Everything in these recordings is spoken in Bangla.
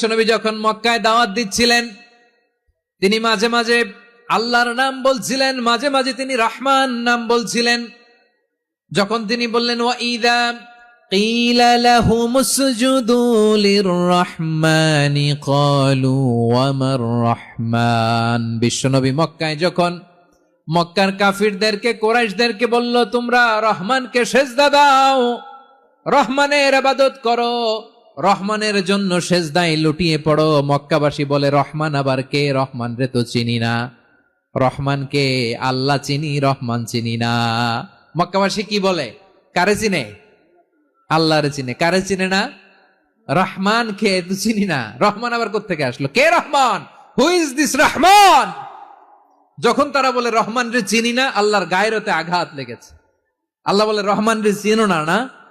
বিশ্বনবী যখন মক্কায় দাওয়াত দিচ্ছিলেন তিনি মাঝে মাঝে আল্লাহর নাম বলছিলেন মাঝে মাঝে তিনি রহমান নাম বলছিলেন যখন তিনি বললেন ওয়াইদা قيل لهم اسجدوا للرحمن قالوا وما الرحمن বিশ্বনবী মক্কায় যখন মক্কার কাফিরদেরকে কোরাইশদেরকে বলল তোমরা রহমানকে সেজদা দাও রহমানের আবাদত করো রহমানের জন্য সেজদায় লুটিয়ে পড়ো। মক্কাবাসী বলে, রহমান আবার কে? রহমান রে তো চিনি না। রহমানকে আল্লাহ চিনি, রহমান চিনি না। মক্কাবাসী কি বলে? কারে চিনে? আল্লাহরে চিনে। কারে চিনে না? রহমান কে তো চিনি না। রহমান আবার কোথেকে আসলো? কে Rahman? Who is this Rahman? যখন তারা বলে রহমান রে চিনি না, আল্লাহর গায়েরতে আঘাত লেগেছে। আল্লাহ বলে রহমান রে চিনো না না?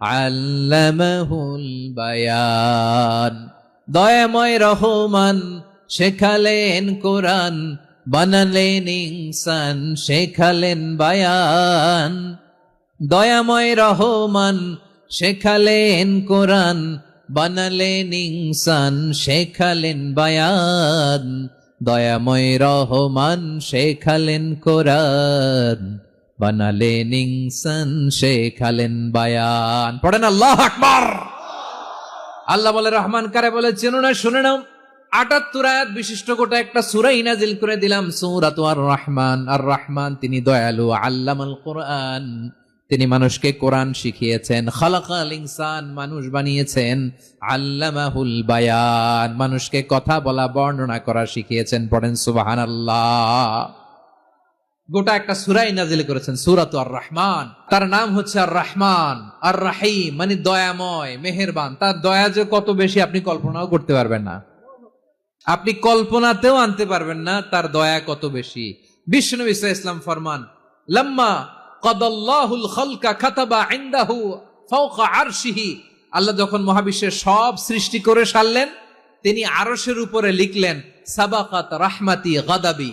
আল্লামাহুল বায়ান। দয়াময় রহমান শেখালেন কোরআন, বানালেন ইনসান শেখালেন বায়ান। দয়াময় রহমান শেখালেন কোরআন, বানালেন ইনসান শেখালেন বায়ান। দয়াময় রহমান শেখালেন কোরআন। বানালেন বায়ান। আল্লাহ আল্লাহ রহমান কারে বলে না, শুনে বিশিষ্ট গোটা একটা সুরাই করে দিলাম আর আর তিনি দয়ালু কোরআন। তিনি মানুষকে কোরআন শিখিয়েছেন, খালাকাল মানুষ বানিয়েছেন, আল্লামাহুল বায়ান। মানুষকে কথা বলা, বর্ণনা করা শিখিয়েছেন, পড়েন সুবহানাল্লাহ। গোটা একটা সুরাই নাজিল করেছেন, সুরাত আর রহমান তার নাম হচ্ছে আর রহমান আর রাহিম মানে দয়াময়, মেহেরবান। তার দয়া যে কত বেশি আপনি কল্পনাও করতে পারবেন না। আপনি কল্পনাতেও আনতে পারবেন না তার দয়া কত বেশি। বিষ্ণু ইসা ইসলাম ফরমান, লম্মা কদাল্লাহুল খলকা খাতাবা ইনদাহু ফাওকা আরশিহি। আল্লাহ যখন মহাবিশ্বের সব সৃষ্টি করে সারলেন, তিনি আরশের উপরে লিখলেন, সাবাকাত রাহমাতি গাদাবি।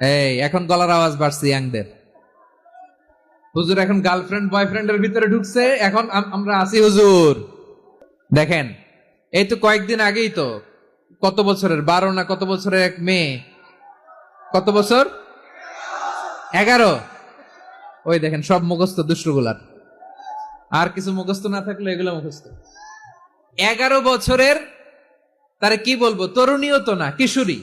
এই, এখন গলার আওয়াজ বাড়ছে ইয়াংদের। হুজুর, এখন গার্লফ্রেন্ড বয়ফ্রেন্ডের ভিতরে ঢুকছে, এখন আমরা আছি হুজুর। দেখেন, এই তো কয়েকদিন আগেই তো, কত বছরের, বারো না কত বছরের এক মেয়ে? কত বছর? এগারো। ওই দেখেন, সব মুখস্থ দুষ্টগুলার। আর কিছু মুখস্থ না থাকলে এগুলো মুখস্থ। এগারো বছরের, তারে কি বলব? তরুণীও তো না, কিশোরী।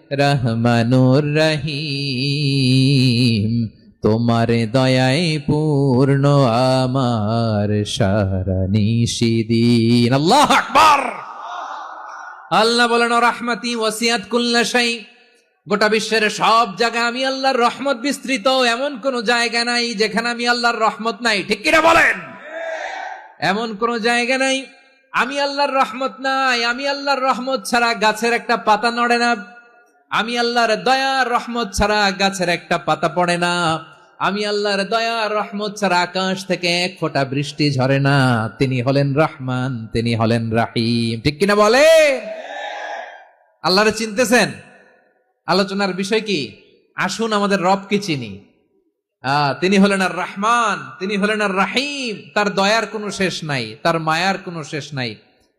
রহমানুর রহিম, তোমার দয়াই পূর্ণ আমার সারা নিশিদিন আল্লাহ আল্লাহ বলেন রহমতি ওয়াসিয়াত কুল্লা গোটা বিশ্বের সব জায়গায় আমি আল্লাহর রহমত বিস্তৃত, এমন কোন জায়গা নাই যেখানে আমি আল্লাহর রহমত নাই। ঠিক কিনা বলেন? এমন কোন জায়গা নাই, আমি আল্লাহর রহমত নাই, আমি আল্লাহর রহমত ছাড়া গাছের একটা পাতা নড়ে না। আমি আল্লাহর দয়ার রহমত ছাড়া গাছের একটা পাতা পড়ে না। আমি আল্লাহর দয়ার রহমত ছাড়া আকাশ থেকে এক ফোঁটা বৃষ্টি ঝরে না। তিনি হলেন রহমান, তিনি হলেন রাহিম। ঠিক কিনা বলে? আল্লাহরে চিনতেছেন? আলোচনার বিষয় কি? আসুন আমাদের রবকে চিনি। তিনি হলেন আর রহমান, তিনি হলেন আর রাহিম। তার দয়ার কোনো শেষ নাই, তার মায়ার কোনো শেষ নাই।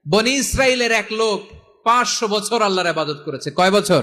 বনি ইসরায়েলের এক লোক পাঁচশো বছর আল্লাহর আবাদত করেছে। কয় বছর?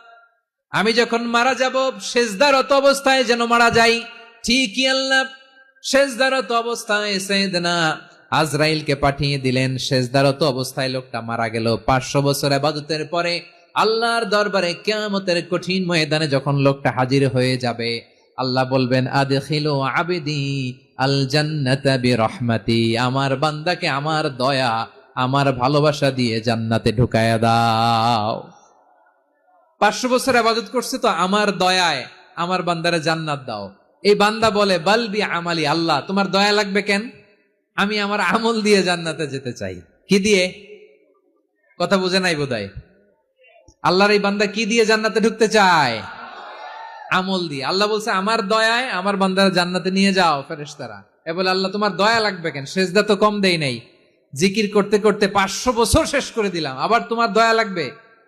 আমি যখন মারা যাব শেষদারত অবস্থায় যেন মারা যাই, ঠিকই আল্লাহ। শেষদারত অবস্থায় সেদনা আজরাইলকে পাঠিয়ে দিলেন। শেষদারত অবস্থায় লোকটা মারা গেল। পাঁচশো বছর আবাদতের পরে আল্লাহর দরবারে কেয়ামতের কঠিন ময়দানে যখন লোকটা হাজির হয়ে যাবে, আল্লাহ বলবেন, আদখিলু আবেদি আল বিরহমাতি। আমার বান্দাকে আমার দয়া, আমার ভালোবাসা দিয়ে জান্নাতে ঢুকায়া দাও। পাঁচশো বছর আবাদত করছে তো আমার দয়ায় আমার বান্দারে জান্নাত দাও। এই বান্দা বলে বালবি আমালি, আল্লাহ, তোমার দয়া লাগবে কেন? আমি আমার আমল দিয়ে জান্নাতে যেতে চাই। কি দিয়ে? কথা বুঝে নাই বোধহয়। আল্লাহর এই বান্দা কি দিয়ে জান্নাতে ঢুকতে চায়? আমল দিয়ে। আল্লাহ বলছে, আমার দয়ায় আমার বান্দারা জান্নাতে নিয়ে যাও ফেরেশতারা। এ বলে, আল্লাহ, তোমার দয়া লাগবে কেন? শেষদা তো কম দেই নাই। জিকির করতে করতে পাঁচশো বছর শেষ করে দিলাম। আবার তোমার দয়া লাগবে?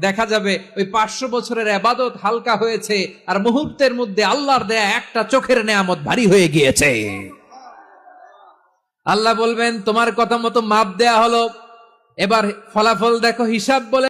দেখা যাবে ওই পাঁচশো বছরের আবাদত হালকা হয়েছে আর মুহূর্তের মধ্যে আল্লাহর দেয়া একটা চোখের নেয়ামত ভারী হয়ে গিয়েছে। আল্লাহ বলবেন, তোমার কথা মতো মাপ দেয়া হলো। এবার ফলাফল দেখো, হিসাব বলে